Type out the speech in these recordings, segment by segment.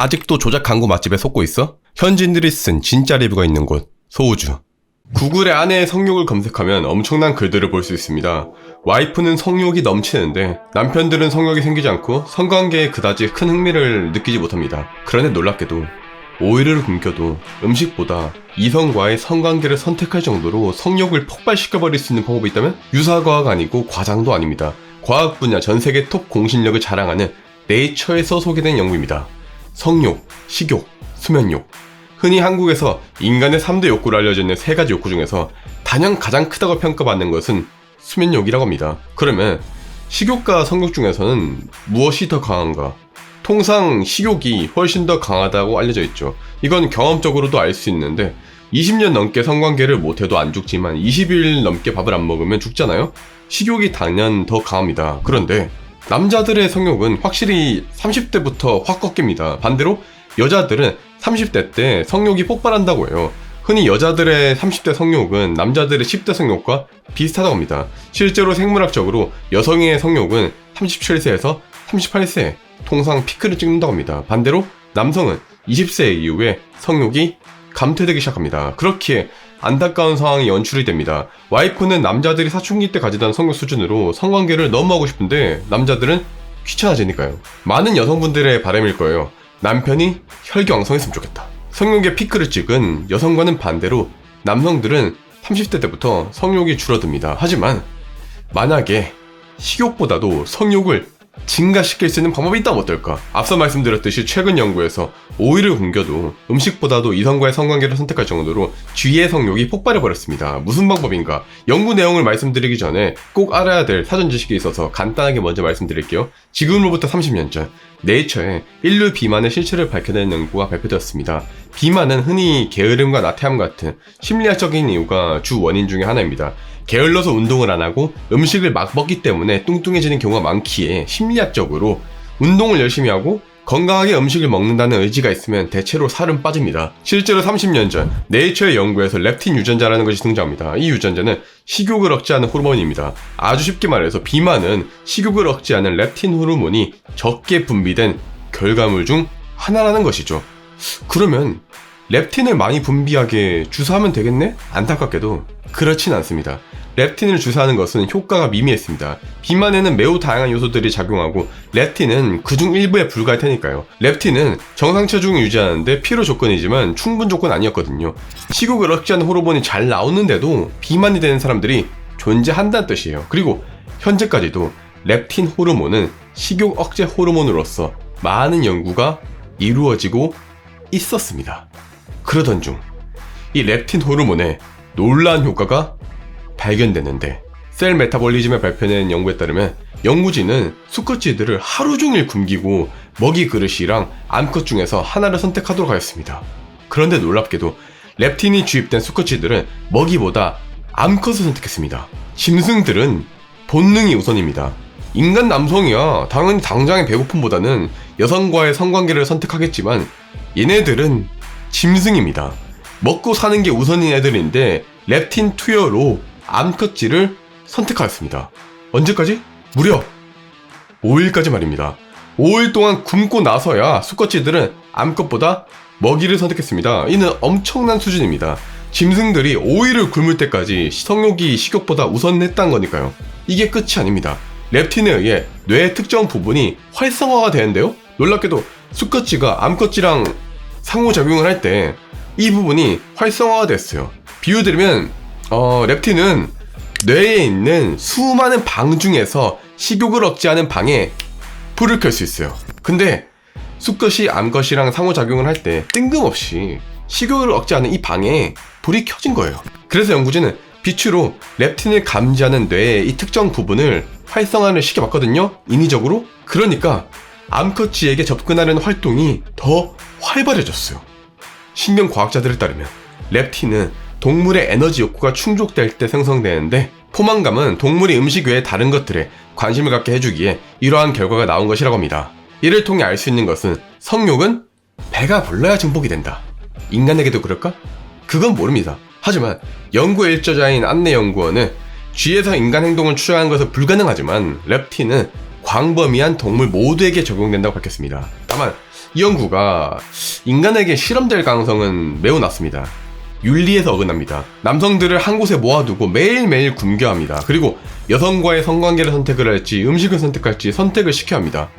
아직도 조작 광고 맛집에 속고 있어? 현지인들이 쓴 진짜 리뷰가 있는 곳, 소우주. 구글에 아내의 성욕을 검색하면 엄청난 글들을 볼 수 있습니다. 와이프는 성욕이 넘치는데 남편들은 성욕이 생기지 않고 성관계에 그다지 큰 흥미를 느끼지 못합니다. 그런데 놀랍게도 오이를 굶겨도 음식보다 이성과의 성관계를 선택할 정도로 성욕을 폭발시켜버릴 수 있는 방법이 있다면 유사과학 아니고 과장도 아닙니다. 과학 분야 전 세계 톱 공신력을 자랑하는 네이처에서 소개된 연구입니다. 성욕, 식욕, 수면욕. 흔히 한국에서 인간의 3대 욕구로 알려져 있는 세 가지 욕구 중에서 단연 가장 크다고 평가받는 것은 수면욕이라고 합니다. 그러면 식욕과 성욕 중에서는 무엇이 더 강한가? 통상 식욕이 훨씬 더 강하다고 알려져 있죠. 이건 경험적으로도 알 수 있는데 20년 넘게 성관계를 못해도 안 죽지만 20일 넘게 밥을 안 먹으면 죽잖아요? 식욕이 단연 더 강합니다. 그런데 남자들의 성욕은 확실히 30대부터 확 꺾입니다. 반대로 여자들은 30대 때 성욕이 폭발한다고 해요. 흔히 여자들의 30대 성욕은 남자들의 10대 성욕과 비슷하다고 합니다. 실제로 생물학적으로 여성의 성욕은 37세에서 38세 통상 피크를 찍는다고 합니다. 반대로 남성은 20세 이후에 성욕이 감퇴되기 시작합니다. 그렇기에 안타까운 상황이 연출이 됩니다. 와이프는 남자들이 사춘기 때 가지던 성욕 수준으로 성관계를 너무 하고 싶은데 남자들은 귀찮아지니까요. 많은 여성분들의 바람일 거예요. 남편이 혈기왕성했으면 좋겠다. 성욕의 피크를 찍은 여성과는 반대로 남성들은 30대 때부터 성욕이 줄어듭니다. 하지만 만약에 식욕보다도 성욕을 증가시킬 수 있는 방법이 있다면 어떨까? 앞서 말씀드렸듯이 최근 연구에서 오이를 굶겨도 음식보다도 이성과의 성관계를 선택할 정도로 쥐의 성욕이 폭발해버렸습니다. 무슨 방법인가? 연구 내용을 말씀드리기 전에 꼭 알아야 될 사전 지식이 있어서 간단하게 먼저 말씀드릴게요. 지금으로부터 30년 전 네이처에 인류 비만의 실체를 밝혀낸 연구가 발표되었습니다. 비만은 흔히 게으름과 나태함 같은 심리학적인 이유가 주 원인 중의 하나입니다. 게을러서 운동을 안 하고 음식을 막 먹기 때문에 뚱뚱해지는 경우가 많기에 심리학적으로 운동을 열심히 하고 건강하게 음식을 먹는다는 의지가 있으면 대체로 살은 빠집니다. 실제로 30년 전 네이처의 연구에서 렙틴 유전자라는 것이 등장합니다. 이 유전자는 식욕을 억제하는 호르몬입니다. 아주 쉽게 말해서 비만은 식욕을 억제하는 렙틴 호르몬이 적게 분비된 결과물 중 하나라는 것이죠. 그러면 렙틴을 많이 분비하게 주사하면 되겠네? 안타깝게도 그렇진 않습니다. 렙틴을 주사하는 것은 효과가 미미했습니다. 비만에는 매우 다양한 요소들이 작용하고 렙틴은 그중 일부에 불과할 테니까요. 렙틴은 정상 체중을 유지하는데 필요 조건이지만 충분 조건 아니었거든요. 식욕을 억제하는 호르몬이 잘 나오는데도 비만이 되는 사람들이 존재한다는 뜻이에요. 그리고 현재까지도 렙틴 호르몬은 식욕 억제 호르몬으로서 많은 연구가 이루어지고 있었습니다. 그러던 중 이 렙틴 호르몬의 놀라운 효과가 발견됐는데 셀 메타볼리즘에 발표된 연구에 따르면 연구진은 수컷쥐들을 하루 종일 굶기고 먹이 그릇이랑 암컷 중에서 하나를 선택하도록 하였습니다. 그런데 놀랍게도 렙틴이 주입된 수컷쥐들은 먹이보다 암컷을 선택했습니다. 짐승들은 본능이 우선입니다. 인간 남성이야 당연히 당장의 배고픔보다는 여성과의 성관계를 선택하겠지만 얘네들은 짐승입니다. 먹고 사는 게 우선인 애들인데 렙틴 투여로 암컷쥐를 선택하였습니다. 언제까지? 무려 5일까지 말입니다. 5일 동안 굶고 나서야 수컷쥐들은 암컷보다 먹이를 선택했습니다. 이는 엄청난 수준입니다. 짐승들이 5일을 굶을 때까지 성욕이 식욕보다 우선했다는 거니까요. 이게 끝이 아닙니다. 렙틴에 의해 뇌의 특정 부분이 활성화가 되는데요. 놀랍게도 수컷쥐가 암컷쥐랑 상호작용을 할 때 이 부분이 활성화가 됐어요. 비유 드리면 어, 렙틴은 뇌에 있는 수많은 방 중에서 식욕을 억제하는 방에 불을 켤 수 있어요. 근데 수컷이 암컷이랑 상호작용을 할 때 뜬금없이 식욕을 억제하는 이 방에 불이 켜진 거예요. 그래서 연구진은 빛으로 렙틴을 감지하는 뇌의 이 특정 부분을 활성화를 시켜봤거든요. 인위적으로. 그러니까 암컷쥐에게 접근하려는 활동이 더 활발해졌어요. 신경 과학자들에 따르면 렙틴은 동물의 에너지 욕구가 충족될 때 생성되는데 포만감은 동물이 음식 외에 다른 것들에 관심을 갖게 해주기에 이러한 결과가 나온 것이라고 합니다. 이를 통해 알 수 있는 것은 성욕은 배가 불러야 증폭이 된다. 인간에게도 그럴까? 그건 모릅니다. 하지만 연구 일저자인 안내 연구원은 쥐에서 인간 행동을 추정하는 것은 불가능하지만 렙틴은 광범위한 동물 모두에게 적용된다고 밝혔습니다. 다만 이 연구가 인간에게 실험될 가능성은 매우 낮습니다. 윤리에서 어긋납니다. 남성들을 한 곳에 모아두고 매일매일 굶겨 합니다. 그리고 여성과의 성관계를 선택을 할지 음식을 선택할지 선택을 시켜야 합니다.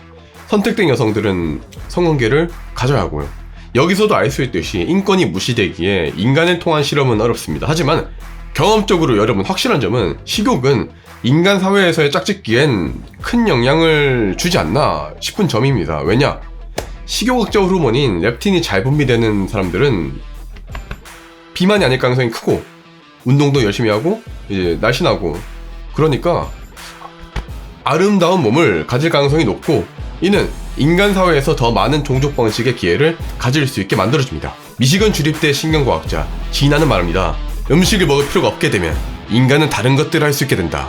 선택된 여성들은 성관계를 가져야 하고요. 여기서도 알 수 있듯이 인권이 무시되기에 인간을 통한 실험은 어렵습니다. 하지만 경험적으로 여러분 확실한 점은 식욕은 인간 사회에서의 짝짓기엔 큰 영향을 주지 않나 싶은 점입니다. 왜냐? 식욕학적 호르몬인 렙틴이 잘 분비되는 사람들은 비만이 아닐 가능성이 크고 운동도 열심히 하고 이제 날씬하고 그러니까 아름다운 몸을 가질 가능성이 높고 이는 인간 사회에서 더 많은 종족 방식의 기회를 가질 수 있게 만들어줍니다. 미시건 주립대 신경과학자 지나는 말합니다. 음식을 먹을 필요가 없게 되면 인간은 다른 것들을 할 수 있게 된다.